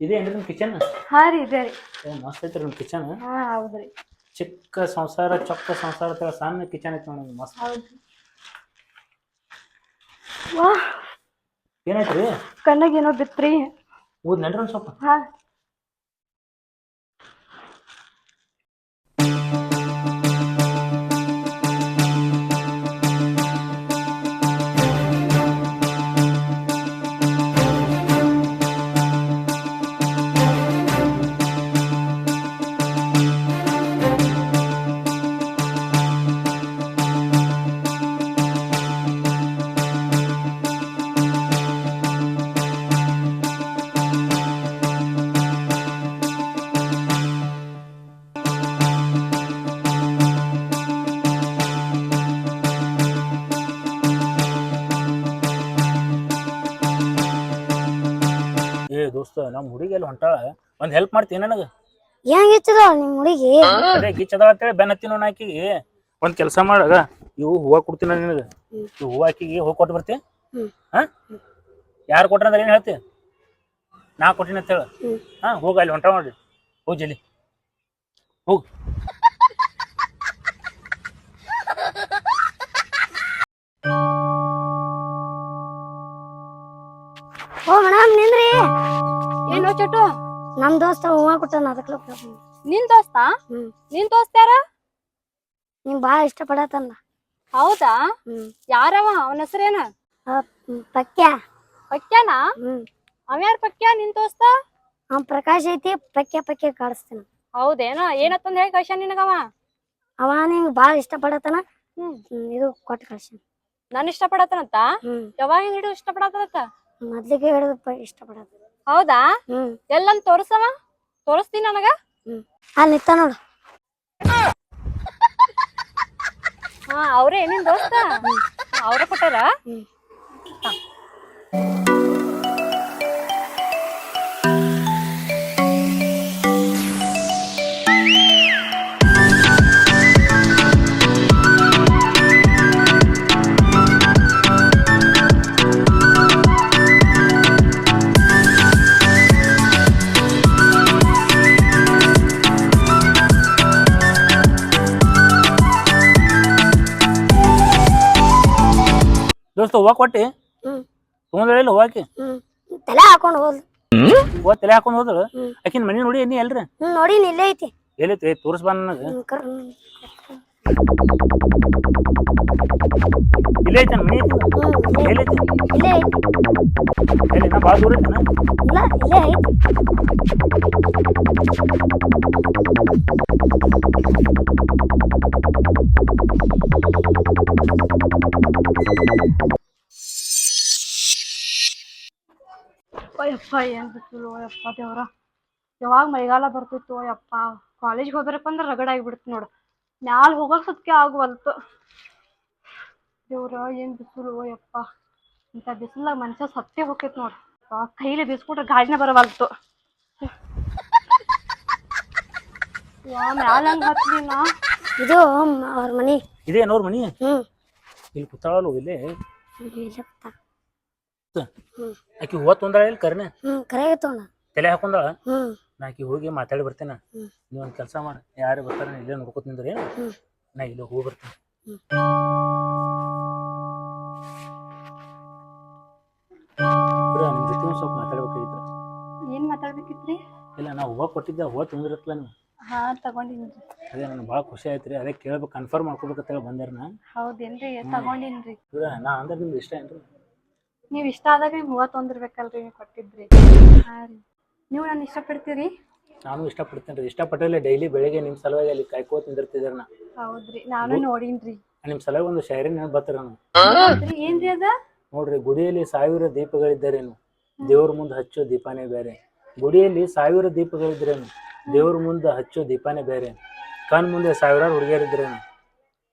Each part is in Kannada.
ಇದೇನ್ರಿ ನಿಮ್ಮ ಕಿಚನ್ ಹಾ ರೀ ಇದೆ ರೀ. ಮಸ್ತ್ ಐತ್ರಿ ನಿಮ್ಮ ಕಿಚನ್ ಹಾ ಹೌದ್ರಿ. ಚಿಕ್ಕ ಸಂಸಾರ ಚೊಕ್ಕ ಸಂಸಾರ ತರ ಸಣ್ಣ ಕಿಚನ್ ಐತಿ ನೋಡಿ ಮಸ್ತ್. ಹೌದ್ರಿ. ವಾ ಏನಾಯ್ತ್ರಿ ಕಣ್ಣಾಗ ಏನೋ ಬಿತ್ರಿ ಊದ್ ನಡ್ರಿ ಒಂದ್ ಸ್ವಲ್ಪ? ಹಾ. ನಮ್ಮ ಹುಡುಗಿ ಅಲ್ಲಿ ಹೊಂಟಾಳ ಒಂದ್ ಹೆಲ್ಪ್ ಮಾಡ್ತೀನಿ ನನಗೆ? ಹೆಂಗಿತ್ತದ ನಿಮ್ ಹುಡುಗಿ? ಅದೇ ಗಿಚ್ಚದ ಅಂತೇಳಿ ಬೆನ್ನ ಹತ್ತಿ ನೋಡ್ ಆಕಿಗೆ ಒಂದ್ ಕೆಲಸ ಮಾಡಾಗ ಇವು ಹೂವ ಕೊಡ್ತೀನಿ ನಿನಗೆ. ಇವು ಹೂವ ಆಕಿಗೆ ಹೋಗಿ ಕೊಟ್ಟು ಬರ್ತಿ. ಹ್ಮ್. ಹಾ? ಯಾರು ಕೊಟ್ರ ಅಂದ್ರೆ ಏನ್ ಹೇಳ್ತಿ? ನಾ ಕೊಟ್ಟಿನ ಅಂತ ಹೇಳ. ಹಾ ಹೋಗ ಅಲ್ಲಿ ಹೊಂಟ ನೋಡ್ರಿ. ಹೋಗ್ ಜಲ್ಲಿ. ಹೋಗ್. ಚಟು ನಮ್ ದೋಸ್ತ ಹೂವ ಕೊಟ್ಟಾನ ಅದಕ್ಕೆ ನಿನ್ ದೋಸ್ತ? ಹ್ಮ್. ನಿನ್ ದೋಸ್ತ ಯಾರ? ನಿಮ್ ಬಾಳ ಇಷ್ಟ ಪಡತನ ಹೌದಾ? ಹ್ಮ್. ಯಾರವ? ಅವನ ಹೆಸರೇನ? ಪಕ್ಯಾ. ಪಕ್ಯಾನ? ಹ್ಮ್. ಅವ ಯಾರ ಪಕ್ಯ ನಿನ್ ದೋಸ್ತ? ಆ ಪ್ರಕಾಶ್ ಐತಿ ಪಕ್ಯ ಪಕ್ಯ ಕಾಡಿಸ್ತಾನ. ಹೌದೇನ? ಏನತ್ತಂದ ಹೇಳಿ ಕಳ್ಸ ನಿನಗವ? ಅವ ನಿಂಗ್ ಬಾಳ ಇಷ್ಟ ಪಡತನ ಹ್ಮ್ ಇದು ಕೊಟ್ಟು ಕಳ್ಸ ನಾನು ಇಷ್ಟ ಪಡತನಂತ ಹ್ಮ್. ಯಾವಾಗ ಹಿಡಿದು ಇಷ್ಟ ಪಡತನಂತ ಮೊದ್ಲಿಗೆ ಹಿಡಿದು ಇಷ್ಟ ಪಡತ ಹೌದಾ? ಹ್ಮ್. ತೋರಿಸವ ತೋರ್ಸವ? ತೋರಿಸ್ತೀನಿ ನನಗ? ಹ್ಮ್. ಅಲ್ಲಿ ನಿಂತ ನೋಡು. ಹಾ ಅವ್ರೇ ನಿನ್ ದೋಸ್ತ? ಅವ್ರ ಕೊಟ್ಟಾರ? ಹೂವ ಕೊಟ್ಟಿ ಹ್ಮ್. ತೊಗೊಂಡಿಲ್ಲ ಹೂವಾಕಿ? ಹ್ಮ್. ತಲೆ ಹಾಕೊಂಡು ಹೋದ್ ಹೂವ ತಲೆ ಹಾಕೊಂಡ್ ಹೋದ್ರು? ಹ್ಮ್. ಆಕಿನ ಮನಿ ನೋಡಿ ಏನಿ ಎಲ್ರಿ? ಹ್ಮ್ ನೋಡಿ ಇಲ್ಲೇ ಐತಿ. ಎಲ್ಲೈತಿ ತೋರಿಸ್ಬಾ ನನಗೆ. ಹ್ಮ್, ಕರ್- ಹ್ಮ್. ಇಲ್ಲೇ ಐತೆ ಮನಿ ಐತಿ ಹ್ಮ್, ಇಲ್ಲೇ ಇಲ್ಲೇ ಐತಿ. ಎಲ್ಲಿ? ನಾ ಭಾಳ ದೂರ ಐತೆನ ಇಲ್ಲ ಇಲ್ಲೇ ಐತಿ. ಅಯ್ಯಪ್ಪ ಏನು ಬಿಸಿಲು ಯಪ್ಪ ದೇವ್ರ. ಯಾವಾಗ ಮೈಗಾಲ ಬರ್ತಿತ್ತು ಯಪ್ಪ ಕಾಲೇಜ್ಗೆ ಹೋಗ್ಬೇಕಪ್ಪ ಅಂದ್ರೆ ರಗಡ ಆಗಿಬಿಡ್ತು ನೋಡು. ಮ್ಯಾಲೆ ಹೋಗೋಕೆ ಸತ್ಕೆ ಆಗುವಲ್ತು. ದೇವ್ರ ಏನು ಬಿಸಿಲು ಯಪ್ಪ ಇಂಥ ಬಿಸಿಲಾಗ ಮನುಷ್ಯ ಸತ್ತೇ ಹೋಗ್ತೈತೆ ನೋಡು. ಕೈಲಿ ಬೀಸ್ಬಿಟ್ರೆ ಗಾಡಿನ ಬರವಲ್ತು. ಯಾ ಮ್ಯಾಲ ಹಂಗ ಹತ್ಲಿ ನಾ? ಇದು ಅವ್ರ ಮನಿ. ಇದೇನೋ ಅವ್ರ ಮನಿ? ಹ್ಮ್. ಇಲ್ಲಿ ಕೂತಾಳಲ್ಲ ಇಲ್ಲೇ? ಇಲ್ಲೇ. ಆಕಿ ಹೂವ ತೊಂದ್ರೆ ಇಲ್ಲಿ ಕರ್ನೆ ಹ್ಮ್ ತಲೆ ಹಾಕೊಂಡಾಳ? ಹ್ಮ್. ನಾ ಆಕಿ ಹೋಗಿ ಮಾತಾಡಿ ಬರ್ತೇನೆ. ನೀವೊಂದ್ ನೀ ಒಂದು ಕೆಲಸ ಮಾಡ. ಯಾರು ಬರ್ತಾರ ನಾ ಇಲ್ಲೇ ನೋಡ್ಕೊತ ನಿಂದ್ರಿ. ನಾ ಇಲ್ಲೇ ಹೋಗಿ ಬರ್ತೇನೆ. ನಿಮ್ ಜೊತೆ ಒಂದು ಸ್ವಲ್ಪ ಮಾತಾಡ್ಬೇಕಾಗಿತ್ತು ಏನ್ ಮಾತಾಡ್ಬೇಕಿತ್ರಿ? ಇಲ್ಲ ನಾ ಹೂವ ಕೊಟ್ಟಿದ್ದೆ ಹೂವ ತೊಂದಿರತ್ತಲ್ಲ ನೀವು. ಹಾ ತಗೊಂಡಿನ್ರಿ ಅದೇ ನನಗೆ ಭಾಳ ಖುಷಿ ಆಯ್ತು ರೀ ಅದೇ ಕೇಳ್ಬೇಕು ಕನ್ಫರ್ಮ್ ಮಾಡ್ಕೋಬೇಕಂತೇಳಿ ಬಂದೆ ನಾ. ಹೌದೇನ್ರಿ? ತಗೊಂಡಿನ್ರಿ. ನಾ ಅಂದ್ರೆ ನಿಮ್ಗೆ ಇಷ್ಟ ಏನ್ರಿ? ನೀವ್ ಇಷ್ಟ ಆದಾಗ ನಿಮ್ಗೆ ಹೂವ ತೊಂದಿರ್ಬೇಕಲ್ರಿ ನೀವು ಕೊಟ್ಟಿದ್ರಿ. ಹಾ ರೀ. ನೀವು ನಾನು ಇಷ್ಟಪಡ್ತೀರಿ? ನಾನು ಇಷ್ಟಪಡ್ತೇನೆ ರೀ ಇಷ್ಟಪಟ್ಟಲ್ಲಿ ಡೈಲಿ ಬೆಳಿಗ್ಗೆ ನಿಮ್ಮ ಸಲುವಾಗಿ ಅಲ್ಲಿ ಕಾಯ್ಕೋ ನಿಂದಿರ್ತಿದ್ದಾರೆ ನಾ. ಹೌದ್ರಿ. ನಾನು ನೋಡಿನ್ರಿ. ನಿಮ್ಮ ಸಲುವಾಗಿ ಒಂದು ಶಾಯರಿ ನೆನಪು ಬರ್ತೀರ ನಾನು. ಹೌದ್ರಿ. ಏನ್ರಿ ಅದ? ನೋಡ್ರಿ ಗುಡಿಯಲ್ಲಿ ಸಾವಿರ ದೀಪಗಳಿದ್ದಾರೇನು ದೇವ್ರ ಮುಂದೆ ಹಚ್ಚೋ ದೀಪಾನೇ ಬೇರೆ. ಗುಡಿಯಲ್ಲಿ ಸಾವಿರ ದೀಪಗಳಿದ್ರೇನು ದೇವ್ರ ಮುಂದೆ ಹಚ್ಚೋ ದೀಪಾನೇ ಬೇರೆ. ಕಣ್ ಮುಂದೆ ಸಾವಿರಾರು ಹುಡುಗಿಯರಿದ್ರೇನು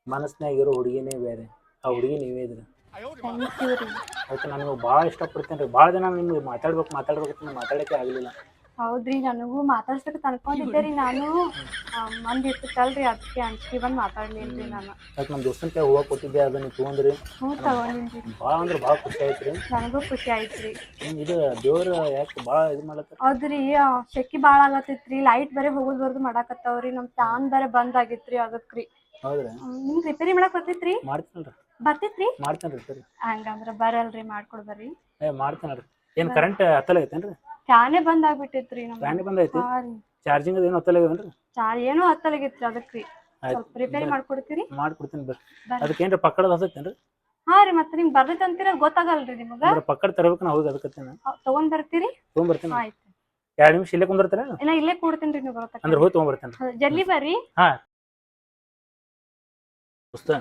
ಮನಸ್ನಾಗಿರೋ ಹುಡುಗಿನೇ ಬೇರೆ. ಆ ಹುಡುಗಿ ನೀವೇ ಇದ್ರಿ ಥ್ಯಾಂಕ್ ಯು ರೀ ಅದಕ್ಕೆ ನಾನು ಭಾಳ ಇಷ್ಟಪಡ್ತೇನೆ ರೀ. ಭಾಳ ಜನ ನಿಮ್ಗೆ ಮಾತಾಡ್ಬೇಕು ಮಾತಾಡ್ಬೇಕು ಮಾತಾಡಕ್ಕೆ ಆಗಲಿಲ್ಲ. ಹೌದ್ರಿ ನನಗೂ ಮಾತಾಡ್ಸಕ್ ಅನ್ಕೊಂಡಿದ್ದೆ ರೀ ನಾನು. ಮಂದಿ ಇರ್ತೈತಲ್ರಿ ಅದಕ್ಕೆ ಅಂಜಿಕೆ ಬಂದು ಮಾತಾಡ್ಲಿಲ್ರಿ ನಾನು. ಅದಕ್ಕೆ ನಮ್ಮ ದೋಸ್ತನ ಕೈ ಹೂವು ಕೊಟ್ಟಿದ್ದೆ ಅದನ್ನ ತೊಗೊಂಡ್ರಿ ಹ್ಞೂ ತಗೊಂಡಿನ್ರಿ ಭಾಳ ಅಂದ್ರೆ ಭಾಳ ಖುಷಿ ಆಯ್ತು ರೀ. ನನಗೂ ಖುಷಿ ಆಯ್ತ್ರಿ ಹ್ಮ್, ಇದು ದೇವ್ರ ಯಾಕೆ ಭಾಳ ಇದು ಮಾಡತ್ತೆ ಹೌದ್ರಿ ಶೆಕಿ ಬಾಳ ಆಗತ್ತೈತ್ರಿ ಲೈಟ್ ಬೇರೆ ಹೋಗೋದು ಬರ್ದು ಮಾಡಾಕತ್ತಾವ್ರಿ. ನಮ್ಮ ಫ್ಯಾನ್ ಬೇರೆ ಬಂದ್ ಆಗಿತ್ರಿ ಅದಕ್ರಿ ಹೌದ್ರಿ. ನಿಮ್ಗ್ ರಿಪೇರಿ ಮಾಡಕ್ ಬರ್ತೈತ್ರಿ? ಮಾಡ್ತೀನಲ್ರಿ. ಬರ್ತೈತ್ರಿ? ಮಾಡ್ತೇನೆ ರೀ ಸರಿ ಹಂಗಂದ್ರ ಬರಲ್ರಿ ಮಾಡ್ಕೊಡ್ ಬರ್ರಿ. ಏ ಮಾಡ್ತೇನೆ ಏನು ಕರೆಂಟ್ ಹತ್ತಲ ಐತೇನ್ರಿ ಫ್ಯಾನೇ ಬಂದ್ ಆಗ್ಬಿಟ್ಟೈತ್ರಿ ನಮ್ ಫ್ಯಾನ್ ಬಂದೈತಿ ಹಾ ರೀ. ಚಾರ್ಜಿಂಗ್ ಏನು ಹತ್ತಲ ಐತೇನ್ರಿ ಚಾ ಏನೋ ಹತ್ತಲಾಗಿತ್ರಿ ಅದಕ್ರಿ. ಸ್ವಲ್ಪ ರಿಪೇರಿ ಮಾಡ್ಕೊಡ್ತೀರಿ? ಮಾಡ್ಕೊಡ್ತೀನಿ ಬರ್ರಿ. ಅದಕ್ಕೆ ಏನ್ರಿ ಪಕ್ಕದ ಹತ್ತೈತೇನ್ರಿ ಹಾ ರೀ ಮತ್ತೆ ನಿಮ್ಗೆ ಬರ್ತೈತೆ ಅಂತೀರ ಗೊತ್ತಾಗಲ್ರಿ ನಿಮಗ? ಅಂದ್ರೆ ಪಕ್ಕಡ ತರಬೇಕು ನಾ ಹೋಗಿ ಅದಕ್ಕತ್ತೇನೆ ಅವ್ ತಗೊಂಡ್ ಬರ್ತೀರಿ? ತೊಗೊಂಬರ್ತೀನಿ. ಆಯ್ತು. ಎರಡು ನಿಮಿಷ ಇಲ್ಲೇ ಕುಂದಿರ್ತೀರ ಇನ್ನ ಇಲ್ಲೇ ಕೂಡ್ತೀನಿ ನೀವು ಬರತ್ತ ಅಂದ್ರೆ ಹೋಗಿ ತೊಗೊಂಬರ್ತೇನೆ ಜಲ್ದಿ ಬರ್ರಿ. ದೋಸ್ತ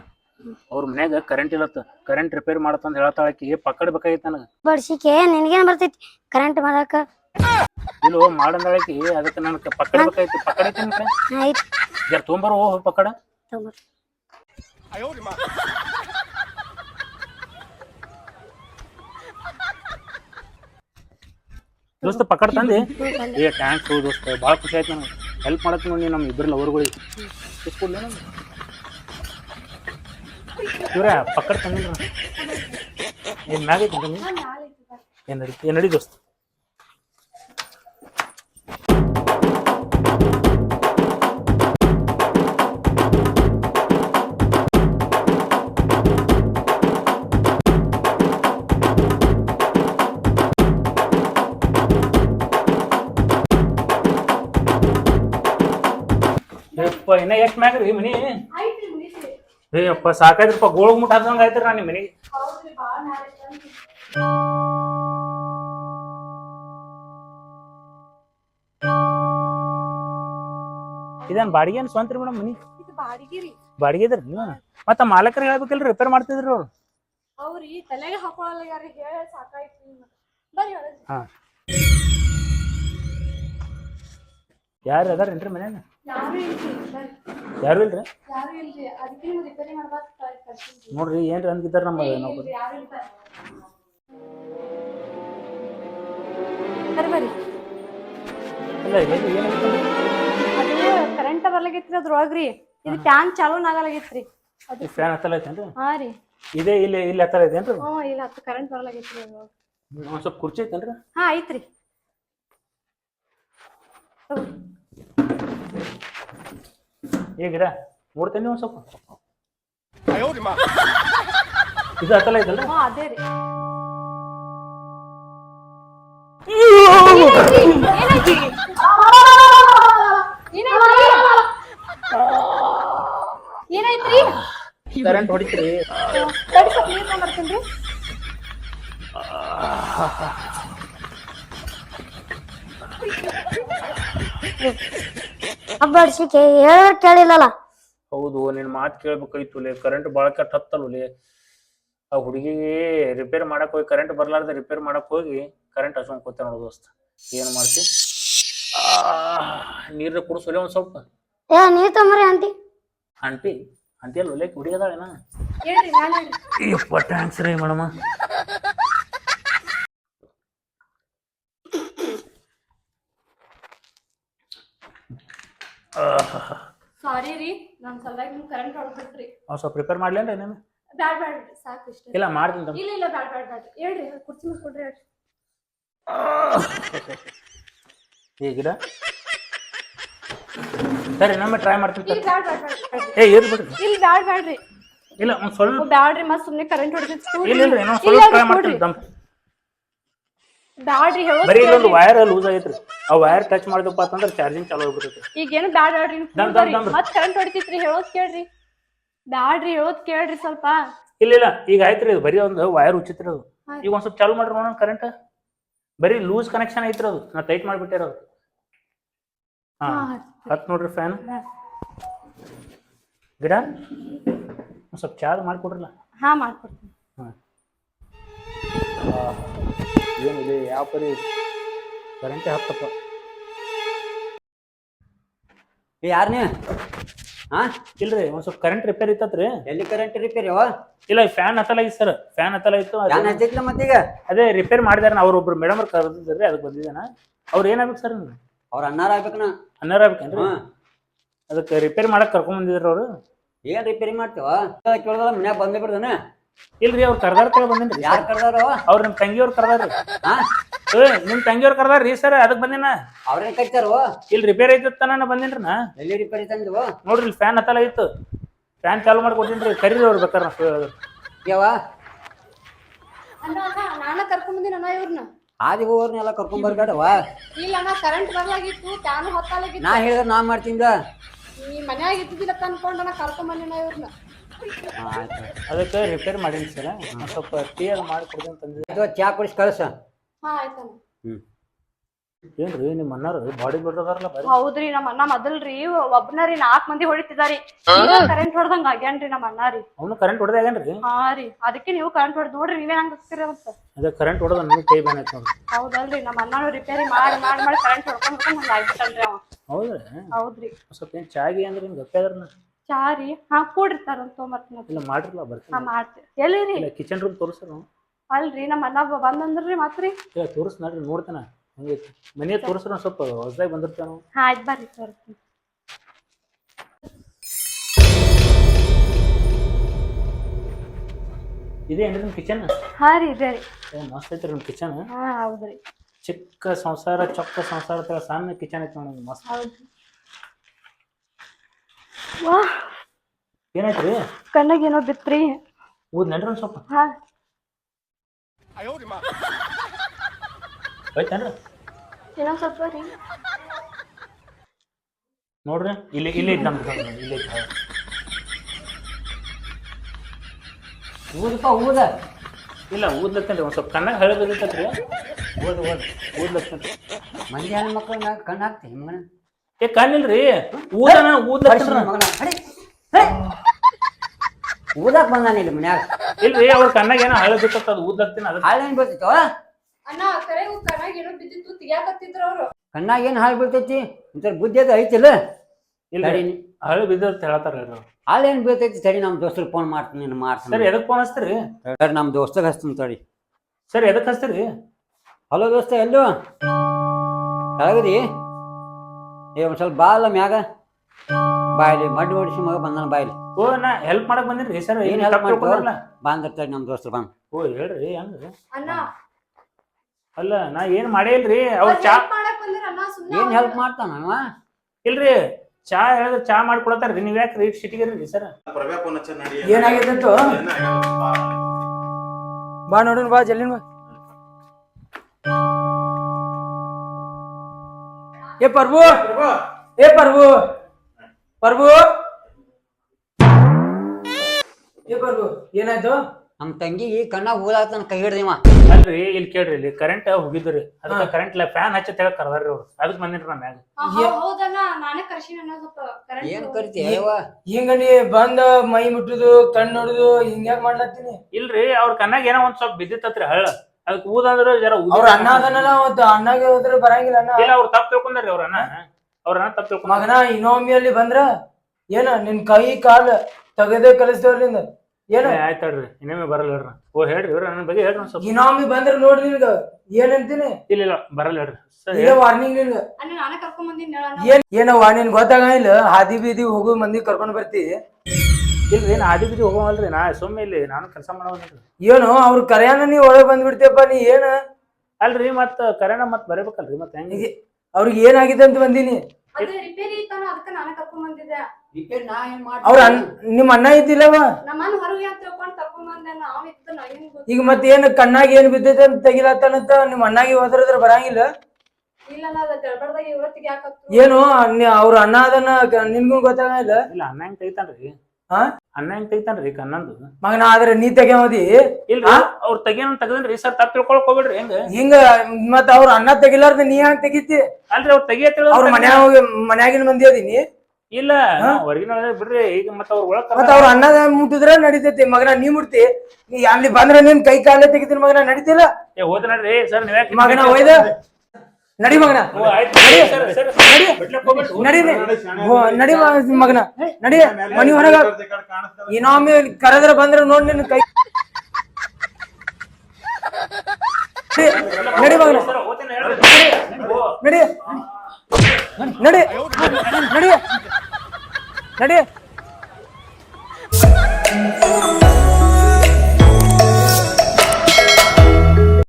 ಅವ್ರ ಮನ್ಯಾಗ ಕರೆಂಟ್ ಇಲ್ಲತ್ತ ಕರೆಂಟ್ ರಿಪೇರ್ ಮಾಡತ್ತಂತ ಹೇಳತ್ತಾಳಕಿ ಪಕ್ಕಡ ಬೇಕಾಗಿತ್ತು ನನಗೆ. ಬಡ್ಸಿಕೆ ನಿನಗೇನ್ ಬರ್ತೈತಿ? ಕರೆಂಟ್ ಮಾಡಾಕ. ಇಲ್ಲೋ ಮಾಡಂದಾಳಕಿ ಅದಕ್ಕೆ ನನಗೆ ಪಕ್ಕಡ ಬೇಕಾಗಿತ್ತು ಪಕ್ಕಡ ಐತಿ? ಆಯ್ತು. ತೊಗೊಂಬರು ಓ ಪಕ್ಕಡ ತಗೊಂಬರ್. ದೋಸ್ತ ಪಕ್ಕಡ ತಂದಿ? ಏ ಟ್ಯಾಂಕ್ಸ್ ದೋಸ್ತ ಭಾಳ ಖುಷಿ ಆಯ್ತು ನನಗೆ. ಹೆಲ್ಪ್ ಮಾಡತ್ತ ನೋಡಿ ನಮ್ಮ ಇಬ್ಬರು ಲವರ್ಗಳಿಗೆ ಇಸ್ಕೊಡ್ಲಿ ಇವ್ರ, ಪಕ್ಕದ ತಂದಿಲ್ಲ ಏನ್ ಮ್ಯಾಗ ಐತಿ ಏನು ನಡಿ ಏನು ನಡಿ ದೋಸ್ತ? ಇನ್ನ ಎಷ್ಟು ಮ್ಯಾಗ ರೀ ಮನಿ? ಏ ಅಪ್ಪ ಸಾಕಾಯ್ತ್ರಪ್ಪ ಗೋಳಗ್ ಮುಟ್ಟ ಹಾಕಂಗ ಆಯ್ತ್ರಿ ನಾ ನಿಮ್ಮ ಮನಿಗೆ. ಇದೇನ್ ಬಾಡಿಗೆ ಏನು ಸ್ವಂತ ರೀ ಮೇಡಮ್ ಮನಿ? ಬಾಡಿಗೆ ರೀ ಇದ್ರಿ ನೀವು? ಮತ್ತೆ ಮಾಲಕರು ಹೇಳ್ಬೇಕಲ್ರಿ ರಿಪೇರ್ ಮಾಡ್ತಿದ್ರಿ ಅವ್ರು. ಅವ್ರಿ ತಲೆಗೆ ಹಾಕೊಳಲ್ಲ ಯಾರು ಹೇಳ ಸಾಕಾಯ್ತು ಬರ್ರಿ ಒಳಗೆ ಹಾ. ಯಾರು ಅದಾರೇನ್ರಿ ಮನ್ಯಾಗ? ಯಾರು ಇಲ್ರಿ? ನೋಡ್ರಿ ಏನ್ರಿ ಅಂದಿದ್ದಾರೆ ನಮ್ಮ ನೌಕರಿ ಯಾರು ಇಲ್ಲ ಏನು ಅದು ಕರೆಂಟ್ ಬರ್ಲಾಗಿತ್ರಿ ಅದ್ರೊಳಗ್ರಿ ಇದು ಫ್ಯಾನ್ ಚಾಲೂ ಆಗಲಾಗಿತ್ರಿ ಅದು ಫ್ಯಾನ್ ಹತ್ತಲ್ಲ ಐತೇನ್ರಿ? ಹಾ ರೀ. ಇದೇ ಇಲ್ಲಿ ಇಲ್ಲಿ ಹತ್ತಲ್ಲ ಐತೇನ್ರಿ? ಹ್ಞೂ ಇಲ್ಲ ಹತ್ತು ಕರೆಂಟ್ ಬರ್ಲಾಗಿತ್ರಿ ಅದ್ರೊಳಗ್. ಒಂದ್ ಸ್ವಲ್ಪ ಕುರ್ಚಿ ಐತೇನ್ರಿ? ಹಾ ಐತ್ರಿ. ತಗೋ. ಹೇಗಿರ ನೋಡ್ತೇನೆ ಒಂದ್ ಸ್ವಲ್ಪ ಇದು ಹತ್ತಲ್ಲ ಇದಲ್ಲ? ಹ್ಞೂ ಅದೇ ರೀ. ಏನಾಯ್ತ್ರಿ ಕರೆಂಟ್ ಹೊಡಿತ್ರಿ. ತಡಿ ಸ್ವಲ್ಪ ನೀರ್ ಬಡ್ಸಿಕೆ ಹೇಳಿದ್ರೆ ಕೇಳಿಲ್ಲಲ್ಲ. ಹೌದು ನಿನ್ ಮಾತು ಕೇಳ್ಬೇಕಾಯ್ತು ಕರೆಂಟ್ ಬಾಳ ಕಟ್ ಹತ್ತಲ್ಲ ಆ ಹುಡುಗಿಗೆ ರಿಪೇರ್ ಮಾಡಕ್ ಹೋಗಿ ಕರೆಂಟ್ ಬರ್ಲಾರ್ದ ರಿಪೇರ್ ಮಾಡಕ್ ಹೋಗಿ ಕರೆಂಟ್ ಹಚ್ಕೊಂಡ್ ಕೂತ ನೋಡು ದೋಸ್ತ. ಏನು ಮಾಡ್ತಿ? ನೀರು ಕುಡಿಸೋಲೆ ಒಂದ್ ಸ್ವಲ್ಪ. ಏ ನೀ ತೊಂಬರಿ ಆಂಟಿ. ಆಂಟಿ ಆಂಟಿ ಅಲ್ಲಿ ಯಪ್ಪ ಥ್ಯಾಂಕ್ಸ್ ರೀ ಮೇಡಮ್. ಸಾರಿ ರೀ ನಮ್ಮ ಸಲುವಾಗಿ ನೀವು ಕರೆಂಟ್ ಹೊಡೆದ್ಬಿಟ್ರಿ ಅವ್ನು ಸ್ವಲ್ಪ ಪ್ರಿಪೇರ್ ಮಾಡ್ಲೇನ್ರಿ ನಾನು? ಬ್ಯಾಡ ಬ್ಯಾಡ ಸಾಕು ಇಷ್ಟ. ಇಲ್ಲ ಮಾಡ್ತೀನಿ ತಮ್ಮ. ಇಲ್ಲ ಇಲ್ಲ ಬ್ಯಾಡ ಬ್ಯಾಡ ಬ್ಯಾಡ್. ಹೇಳ್ರಿ ಕುರ್ಚಿ ಮೇಲೆ ಕೊಡ್ರಿ ಹೇಳ್ರಿ. ಈ ಗಿಡ. ಸರಿ ನಮ್ಮ ಟ್ರೈ ಮಾಡ್ತೀನಿ ಇಲ್ಲಿ ಬ್ಯಾಡ್ ಬ್ಯಾಡ್ ಬ್ಯಾಡ್ ಬ್ಯಾಡ್ರಿ. ಏ ಇರ್ ಬಿಡ್ರಿ. ಇಲ್ಲ ಬ್ಯಾಡ ಬ್ಯಾಡ್ರಿ ಇಲ್ಲ ಒಂದ್ ಸ್ವಲ್ಪ ಬ್ಯಾಡ್ರಿ ಮತ್ತೆ ಸುಮ್ಮನೆ ಕರೆಂಟ್ ಹೊಡೆದಿತ್ತು ಇಲ್ಲ ಇಲ್ಲ ಇನ್ನೊಂದ್ ಸ್ವಲ್ಪ ಟ್ರೈ ಮಾಡ್ತೀನಿ ದಮ್. ಬ್ಯಾಡ್ರಿ ಬರೀ ಇಲ್ಲೊಂದು ವೈರ್ ಲೂಸ್ ಆಗೈತ್ರಿ. ಆ ವೈರ್ ಟಚ್ ಮಾಡಿದಪ್ಪ ಅಂತಂದ್ರೆ ಚಾರ್ಜಿಂಗ್ ಚಾಲು ಹೋಗ್ಬಿಡ್ತೈತಿ. ಈಗ ಏನು ಬ್ಯಾಡ ಹೇಳ್ರಿ ದಮ್ ದಮ್ ದಮ್. ಮತ್ ಕರೆಂಟ್ ಹೊಡಿತೈತ್ರಿ ಹೇಳೋದ್ ಕೇಳ್ರಿ. ಬ್ಯಾಡ್ರಿ ಹೇಳೋದ್ ಕೇಳ್ರಿ ಸ್ವಲ್ಪ. ಇಲ್ಲ ಇಲ್ಲ ಈಗ ಆಯ್ತ್ರಿ ಅದು. ಬರೀ ಒಂದು ವೈರ್ ಉಚಿತ್ರ ಅದು. ಆಯ್ತ್. ಈಗ ಒಂದ್ ಸ್ವಲ್ಪ ಚಾಲು ಮಾಡ್ರಿ ನೋಡೋಣ ಕರೆಂಟ್ ಬರೀ ಲೂಸ್ ಕನೆಕ್ಷನ್ ಐತ್ರಿ ಅದು. ನಾ ಟೈಟ್ ಮಾಡ್ಬಿಟ್ಟಿರೋದು ಹಾ ಹಾ, ಹತ್ ನೋಡ್ರಿ ಫ್ಯಾನ್. ಗಿಡ? ಒಂದ್ ಸ್ವಲ್ಪ ಚಾರ್ಜ್ ಮಾಡ್ಕೊಡ್ರಲ್ಲ. ಹಾ ಮಾಡ್ಕೊಡ್ತೀನಿ. ಹಾಂ. ಏನಿದೆ ಯಾವ ಪರಿ? ಕರೆಂಟೇ ಹತ್ತಪ್ಪ. ಏ ಯಾರ್ ನೀ ಹಾ ಇಲ್ರಿ ಒಂದ್ ಸ್ವಲ್ಪ ಕರೆಂಟ್ ರಿಪೇರ್ ಇತ್ತತ್ರಿ. ಎಲ್ಲಿ ಕರೆಂಟ್ ರಿಪೇರಿ ಅವ ಇಲ್ಲ ಫ್ಯಾನ್ ಹತ್ತಲ ಐತಿ ಸರ್ ಫ್ಯಾನ್ ಹತ್ತಲ ಇತ್ತು ಹಚ್ಚಿದ್ಲ ಮತ್ತೀಗ? ಅದೇ ರಿಪೇರ್ ಮಾಡಿದಾರ ಅವ್ರ ಒಬ್ರು ಮೇಡಮ್ ಅವ್ರು ಕರೆದಿದ್ರಿ ಅದಕ್ಕೆ ಬಂದಿದ್ದೇನ? ಅವ್ರು ಏನಾಗ್ಬೇಕು ಸರ್ ಅವ್ರ ಅನ್ನಾರ ಆಗ್ಬೇಕನ? ಅನ್ನಾರ ಆಗ್ಬೇಕೇನ್ರಿ? ಅದಕ್ಕೆ ರಿಪೇರ್ ಮಾಡಕ್ ಕರ್ಕೊಂಡ್ ಬಂದಿದ್ರು ಅವ್ರು? ಏನ್ ರಿಪೇರಿ ಮಾಡ್ತೇವ? ಕೇಳ್ದಲ್ಲ ಮನ್ಯಾಗ ಬಂದೇ ಬಿಡ್ದನ? ಇಲ್ರಿ ಅವ್ರು ಕರ್ದಾರ ತಗ ಬಂದಿನ್ರಿ. ಯಾರು ಕರ್ದಾರವ ಅವ್ರ ನಿಮ್ ತಂಗಿಯವ್ರು ಕರ್ದಾರ್ರಿ. ಹಾ? ಏ ನಿಮ್ ತಂಗಿಯವ್ರು ಕರ್ದಾರ್ರಿ ಸರ್ ಅದಕ್ಕೆ ಬಂದಿನ? ಅವ್ರೇನ್ ಕಚ್ಚಾರವ ಇಲ್ಲಿ ರಿಪೇರ್ ಐತಿ ನಾನು ಬಂದಿನ್ರಿ ನಾ. ಎಲ್ಲಿ ರಿಪೇರಿ ತಂದು ನೋಡ್ರಿ ಇಲ್ಲಿ ಫ್ಯಾನ್ ಹತ್ತಲ ಇತ್ತು ಫ್ಯಾನ್ ಚಾಲು ಮಾಡಿ ಕೊಟ್ಟಿನ್ರಿ. ಕರೀರಿ ಅವ್ರು ಬೇಕಾರೆ ನಾ ನಾನು. ಯಾವ ಅಣ್ಣ ಅಣ್ಣ ನಾನ ಕರ್ಕೊಂಡ್ ಬಂದಿನ ಅಣ್ಣ ಇವ್ರನ್ನ ಆದಿ ಹೋಗೋರ್ನೆಲ್ಲ ಕರ್ಕೊಂಡ್ ಬರ್ಬೇಡವ ಇಲ್ಲ ಅಣ್ಣ ಕರೆಂಟ್ ಬರ್ಲಾಗಿತ್ತು ಫ್ಯಾನ್ ಹೊತ್ತಾಲಾಗಿತ್ತು. ನಾ ಹೇಳಿದ್ರೆ ನಾ ಮಾಡ್ತೀನಿ ನೀ ಮನ್ಯಾಗ ಇದ್ದಿದ್ದಿಲ್ಲ ಅನ್ಕೊಂಡ್ ಅಣ್ಣ ಕರ್ಕೊಂಡ್ ಬಂದಿನ ಇವ್ರನ್ನ ಆಯ್ತು ಅದಕ್ಕೆ ರಿಪೇರ್ ಮಾಡೀನಿ ಸರ್. ಒಂದ್ ಸ್ವಲ್ಪ ಟೀ ಅದು ಮಾಡಿ ಕೊಡ್ತೀನಿ ತಂದಿದ್ದೆ ಅಥವಾ ಚಾ ಕುಡಿಸಿ ಕಳ್ಸ. ಹಾ ಆಯ್ತಣ್ಣ ಹ್ಮ್. ಏನ್ರಿ ನಿಮ್ಮ ಅಣ್ಣಾರು? ಬಾಡಿ ಬಿಲ್ಡರ್ ಅದಾರಲ್ಲ ಬರೀ? ಹೌದ್ರಿ ನಮ್ಮ ಅಣ್ಣ ಮೊದಲ್ರಿ. ಒಬ್ನ ರೀ ನಾಲ್ಕ್ ಮಂದಿ ಹೊಡಿತಿದಾರಿ ಕರೆಂಟ್ ಹೊಡ್ದಂಗ ಆಗ್ಯಾನ್ರಿ ನಮ್ಮ ಅಣ್ಣ ರೀ. ಅವನು ಕರೆಂಟ್ ಹೊಡೆದಾಗೇನ್ರಿ ಹಾ ರೀ. ಅದಕ್ಕೆ ನೀವು ಕರೆಂಟ್ ಹೊಡೆದ್ ನೋಡ್ರಿ ನೀವೇ ಹಂಗ ಆಗ್ತೀರ ಅಂತ. ಅದೇ ಕರೆಂಟ್ ಹೊಡೆದ ನನಗೆ ಕೈ ಬೇನೆ ಆಯ್ತು ಹೌದಲ್ರಿ ನಮ್ಮ ಅಣ್ಣನು ರಿಪೇರಿ ಮಾಡಿ ಮಾಡಿ ಮಾಡಿ ಕರೆಂಟ್ ಹೊಡ್ಕೊಂಡು ಹೊಡ್ಕೊಂಡ್ ಹಂಗ ಆಗ್ಬಿಟ್ಟನ್ರಿ ಅವ. ಹೌದ್ರಿ? ಹೌದ್ರಿ. ಸ್ವಲ್ಪ ಏನು ಚಾಗಿ ಅಂದ್ರೆ ನಿಮ್ಗೆ ಗಪ್ಪೆ ಅದ್ರ ಚಾ ರೀ ಹಾ ಕೂಡಿರ್ತಾರಂತ ತೊಗೊಂಬರ್ತೀನಿ ಇಲ್ಲ ಮಾಡಿರಲ್ಲ ಬರ್ತೀನಿ. ಮಾಡ್ತೀವಿ ಎಲ್ಲಿರಿ? ಇಲ್ಲ ಕಿಚನ್ ರೂಮ್ ತೋರಿಸ್ರು ಅಲ್ರಿ ನಮ್ಮ ಅಣ್ಣ ಬಂದ್ರಿ ಮಾತ್ರ ಇಲ್ಲ ತೋರಿಸ್ ನೋಡ್ರಿ ನೋಡ್ತಾನ. ಹಂಗೈತಿ ಮನೆ ತೋರಿಸ್ರ ಸ್ವಲ್ಪ ಹೊಸದಾಗಿ ಬಂದಿರ್ತೇವೆ ನಾವು ಹಾ ಆಯ್ತು ಬರ್ರಿ ತೋರಿಸ್ತೀನಿ. ಇದೇ ಏನ್ರಿ ನಿಮ್ಮ ಕಿಚನ್? ಹಾ ರೀ ಇದೆ ರೀ. ಮಸ್ತ್ ಐತ್ರಿ ನಿಮ್ಮ ಕಿಚನ್. ಹಾ ಹೌದ್ರಿ. ಚಿಕ್ಕ ಸಂಸಾರ ಚೊಕ್ಕ ಸಂಸಾರ ತರ ಸಣ್ಣ ಕಿಚನ್ ಐತಿ ನೋಡಿ ಮಸ್ತ್. ಹೌದ್ರಿ. ವಾ. ರೀ ಕಣ್ಣಾಗ ಏನೋ ಬಿತ್ರಿ. ಊದ್ ನಡ್ರಿ ಸ್ವಲ್ಪ. ಹಾ. ಹೋಯ್ತೇನ್ರಿ ಇನ್ನೊಂದ್ ಸ್ವಲ್ಪ ರೀ. ನೋಡ್ರಿ ಇಲ್ಲಿ ಇಲ್ಲಿ ಇದ್ದ ಇಲ್ಲಿ. ಊದಪ್ಪ ಊದ. ಇಲ್ಲ ಊದ್ಲತ್ತೇನ್ರಿ ಒಂದ್ ಸ್ವಲ್ಪ ಕಣ್ಣಾಗ ಹಳೆ ಬಿದ್ದೈತ್ರಿ ಓದ್ ಓದ್ ಊದ್ಲತ್ತೇನ್ರಿ. ಮಂದಿ ಹೆಣ್ಣು ಮಕ್ಕಳು ಕಣ್ಣು ಹಾಕ್ತಿ ಮಗನ ಏ ಕಣ್ಣಿಲ್ರಿ? ಊದನ ಅಡಿ ಊದಕ್ ಬಂದಾನ ಇಲ್ಲಿ ಮನ್ಯಾಗ. ಇಲ್ರಿ ಅವ್ರ ಕಣ್ಣಾಗ ಏನೋ ಹಳೆ ಬಿತ್ತತ್ತ ಅದು ಊದ್ಲತ್ತೀನಿ ಅಣ್ಣ ಕರೆ ಕಣ್ಣಾಗ ಏನೋ ಬಿದ್ದಿತ್ತು ತೆಗಿಯಾಕತ್ತಿದ್ರ ಅವ್ರು. ಕಣ್ಣಾಗ ಏನ್ ಹಾಳು ಬೀಳ್ತೈತಿ ಇಂಥ ಬುದ್ಧಿ ಅದು ಐತಿಲ್ಲ ಇಲ್ಲ ತಡಿ ಹಳೆ ಬಿದ್ದತ್ ಹೇಳ್ತಾರ ಏನ್ ಬೀಳ್ತೈತಿ ಸರಿ ನಮ್ಮ ದೋಸ್ತರಿಗೆ ಫೋನ್ ಮಾಡ್ತೀನಿ ನೀನು ಸರ್ ಮಾಡ್ತೀನಿ ಎದಕ್ ಫೋನ್ ಹಚ್ತೀರಿ? ಸರಿ ನಮ್ಮ ದೋಸ್ತಗೆ ಹಚ್ತೀನಿ ತಡಿ. ಸರ್ ಎದಕ್ ಹಚ್ತೀರಿ? ಹಲೋ ದೋಸ್ತ ಎಲ್ಲೋ? ಕೆಳಗದಿ? ಏ ಒಂದ್ ಸ್ವಲ್ಪ ಬಾ ಅಲ್ಲ ಮ್ಯಾಗ ಬಾಯ್ಲಿ ಮಡ್ ಹೊಡಿಸಿ ಮಗ ಬಂದಾನ ಬಾಯ್ಲಿ. ಓ ನಾ ಹೆಲ್ಪ್ ಮಾಡಕ್ ಬಂದಿನ್ರಿ ಸರ್. ಏನ್ ಹೆಲ್ಪ್ ಮಾಡ್ತೀರ? ಬಂದಿರ್ತಾಳೆ ನಮ್ಮ ದೋಸ್ತರು ಬಾಂಗ್ ಓ ಹೇಳ್ರಿ ಹೆಂಗ ಅಣ್ಣ. ಅಲ್ಲ ನಾ ಏನ್ ಮಾಡೇ ಇಲ್ರಿ. ಅವ್ರ ಚಾ ಮಾಡಕ್ ಬಂದಿರ ಅಣ್ಣ ಏನ್ ಹೆಲ್ಪ್ ಮಾಡ್ತಾನ ಅವ? ಇಲ್ರಿ ಚಾ ಹೇಳಿದ್ರೆ ಚಾ ಮಾಡ್ಕೊಡತಾರ್ರಿ ನೀವ್ ಯಾಕ್ರಿ ಸಿಟಿಗಿರಿ ಸರ್? ಏನಾಗಿದ್ದು ಬಾ. ನೋಡೋಣ ಬಾ ಜಲ್ಲಿನ್ ಬಾ. ಏ ಪ್ರಭು ಏ ಪ್ರಭು ಪ್ರಭು ಏ ಪ್ರಭು ಏನಾಯ್ತು? ನಮ್ಮ ತಂಗಿಗೆ ಕಣ್ಣಾಗ ಊದಾಗ್ತಾನ ಕೈ ಹಿಡ್ದಿವ ಅಲ್ರಿ ಇಲ್ಲಿ ಕೇಳ್ರಿ ಇಲ್ಲಿ ಕರೆಂಟ್ ಹೋಗಿದ್ರಿ ಅದಕ್ಕೆ ಕರೆಂಟ್ ಇಲ್ಲ ಫ್ಯಾನ್ ಹಚ್ಚಿ ಹೇಳಿ ಕರ್ದಾರ್ರಿ ಅವ್ರು. ಅದಕ್ಕೆ ಬಂದಿನ್ರಿ ನಮ್ಮ ಮ್ಯಾಗ. ಹೌದಣ್ಣ ನಾನೇ ಕರ್ಸಿನ ಅಣ್ಣ ಸ್ವಲ್ಪ ಏನ್ ಕರಿತಿ ಅಯ್ಯವ್ವ? ಹಿಂಗ ನೀ ಬಂದ ಮೈ ಮುಟ್ಟುದು ಕಣ್ಣು ನೋಡುದು ಹಿಂಗ್ಯಾಕ್ ಮಾಡ್ಲತ್ತೀನಿ? ಇಲ್ರಿ ಅವ್ರ ಕಣ್ಣಾಗ ಏನೋ ಒಂದ್ ಸ್ವಲ್ಪ ಬಿದ್ದಿತ್ತತ್ರಿ ಹಳ್ಳ. ಅದಕ್ಕೆ ಊದಂದ್ರ ಜರ ಊದಿ- ಅವ್ರ ಅಣ್ಣ ಅದನ್ನೆಲ್ಲ ಅವತ್ತು ಅಣ್ಣಗೆ ಹೋದ್ರೆ ಬರಂಗಿಲ್ಲ ಅಣ್ಣ. ಇಲ್ಲ ಅವ್ರು ತಪ್ಪು ತಿಳ್ಕೊಂಡ್ರಿ ಅವ್ರ ಅಣ್ಣ. ಅವ್ರ ಅಣ್ಣ ತಪ್ಪು ತಿಳ್ಕೊಂಡ್ ಮಗನ ಇನೋಮಿಯಲ್ಲಿ ಅಲ್ಲಿ ಬಂದ್ರ ಏನ ನಿನ್ ಕೈ ಕಾಲ್ ತೆಗೆದೇ ಕಲಿಸ್ತೇವ್ರಿಂದ ಏನ? ಆಯ್ತಾಡ್ರಿ ಇನ್ನೊಮ್ಮೆ ಬರಲ್ಲ ಹೇಳ್ರಿ ಓ ಹೇಳ್ರಿ ಇವ್ರ ನನ್ನ ಬಗ್ಗೆ ಹೇಳ್ರಿ ಒಂದ್ ಸ್ವಲ್ಪ. ಇನೋಮಿ ಬಂದ್ರ ನೋಡ್ರಿ ನಿನ್ಗ ಏನಂತೀನಿ ಇಲ್ಲ ಇಲ್ಲ ಬರಲ್ಲ ಹೇಳ್ರಿ. ಸರಿ ಇದೇ ವಾರ್ನಿಂಗ್ ನಿನ್ಗ. ಅಣ್ಣ ನಾನೇ ಕರ್ಕೊಂಡ್ ಬಂದಿನಿ ಹೇಳಣ್ಣ ಏನ್ ಏನವ್ವ ನಿನ್ ಗೊತ್ತಾಗಂಗಿಲ್ಲ? ಹಾದಿ ಬೀದಿ ಹೋಗೋ ಮಂದಿ ಕರ್ಕೊಂಡ್ ಬರ್ತಿ. ಇಲ್ರಿ ನಾ ಆದಿ ಬಿದ್ದು ಹೋಗವಲ್ರಿ ನಾ ಸುಮ್ಮನೆ ಇಲ್ಲಿ ನಾನು ಕೆಲಸ ಮಾಡೋದ್ರಿ ಏನು ಅವ್ರ ಕರೆಯಾನ ನೀ ಒಳಗೆ ಬಂದ್ಬಿಡ್ತೀಯಪ್ಪ ನೀ ಏನ? ಅಲ್ರಿ ಮತ್ತ ಕರೆನ ಮತ್ ಬರಬೇಕಲ್ರಿ ಮತ್ ಹೆಂಗ ಅವ್ರಿಗೆ ಏನಾಗಿದೆ ಅಂತ ಬಂದೀನಿ. ಅದೇ ರಿಪೇರಿ ಇತ್ತಾನ ಅದಕ್ಕೆ ನಾನೇ ಕರ್ಕೊಂಡ್ ಬಂದಿದ್ದೆ. ರಿಪೇರ್ ನಾ ಏನ್ ಅವ್ರ ಮಾಡ್ತೀನಿ ಅಣ್ಣ ನಿಮ್ ಅಣ್ಣ ಇದ್ದಿಲ್ಲವ? ಅಣ್ಣ ಹೊರಗೆ ಅಂತ ತಿಳ್ಕೊಂಡ್ ಕರ್ಕೊಂಡ್ ಬಂದೆ ನಾವ್ ಇತ್ತು ನನಗೇನ್ ಗೊತ್ತು ಈಗ ಮತ್ತೆ ಏನು ಕಣ್ಣಾಗಿ ಏನು ಬಿದ್ದೈತೆ ಅಂತ ತೆಗಿಲತ್ತಾನಂತ ನಿಮ್ಮ ಅಣ್ಣಾಗಿ ಹೋದ್ರದ್ರ ಬರಂಗಿಲ್ಲ? ಇಲ್ಲ ಅದ ಏನು ಅವ್ರ ಅಣ್ಣ ಅದನ್ನ ನಿಮ್ಗೂ ನಿನ್ಗೂ ಗೊತ್ತಾಗಂಗಿಲ್ಲ? ಇಲ್ಲ ಅಣ್ಣ ಹೆಂಗ್ ತೆಗಿತಾನ್ರಿ? ಹಾ? ಅನ್ನ ಹೆಂಗ್ ತೆಗಿತಾನ್ರಿ ಕನ್ನಂದು ಮಗನ ಆದ್ರೆ ನೀ ತೆಗಿಯೋದಿ? ಇಲ್ರಿ ಅವ್ರ ತೆಗಿಯೋನ್ ತೆಗದ್ರಿ ಸರ್ ತಪ್ಪ ತಿಳ್ಕೊಳಕ್ ಹೋಗ್ಬೇಡ್ರಿ ಹೆಂಗ? ಹಿಂಗ ಮತ್ ಅವ್ರ ಅಣ್ಣ ತೆಗಿಲಾರ್ದ ನೀ ಹ್ಯಾಂಗ ತೆಗಿತಿ? ಅಲ್ರಿ ಅವ್ರ ತೆಗಿಯ ಅವ್ರ ಮನ್ಯಾಗ ಮನ್ಯಾಗಿನ ಮಂದಿ ಅದೀನಿ ಇಲ್ಲ ಹೊರಗಿನ ಬಿಡ್ರಿ ಈಗ ಮತ್ತ ಅವ್ರ ಒಳಗ್ ಮತ್ತ ಅವ್ರ ಅಣ್ಣ ಮುಟ್ಟಿದ್ರ ನಡಿತೈತಿ. ಮಗನ ನೀ ಮುಟ್ತಿ. ನೀ ಅಲ್ಲಿ ಬಂದ್ರ ನಿನ್ ಕೈ ಕಾಲೇ ತೆಗಿತೀನಿ ಮಗನ ನಡೀತಿಲ್ಲ? ಏ ಹೋದ್ ನೋಡ್ರಿ ಸರ್ ನೀವ್ ಮಗನ ಒಯ್ದ? ನಡಿ ಮಗನ. ನಡಿ. ನಡಿ. ಮಗನ. ನಡಿ. ಮನಿ ಹೊರಗ ಇನ್ನೊಮ್ಮೆ ಕರೆದ್ರ ಬಂದ್ರ ನೋಡ್ ನಿನ್ನ ಕೈ. ನಡಿ, ನಡಿ ಮಗನ. ನಡಿ. ನಡಿ. ನಡಿ. ನಡಿ.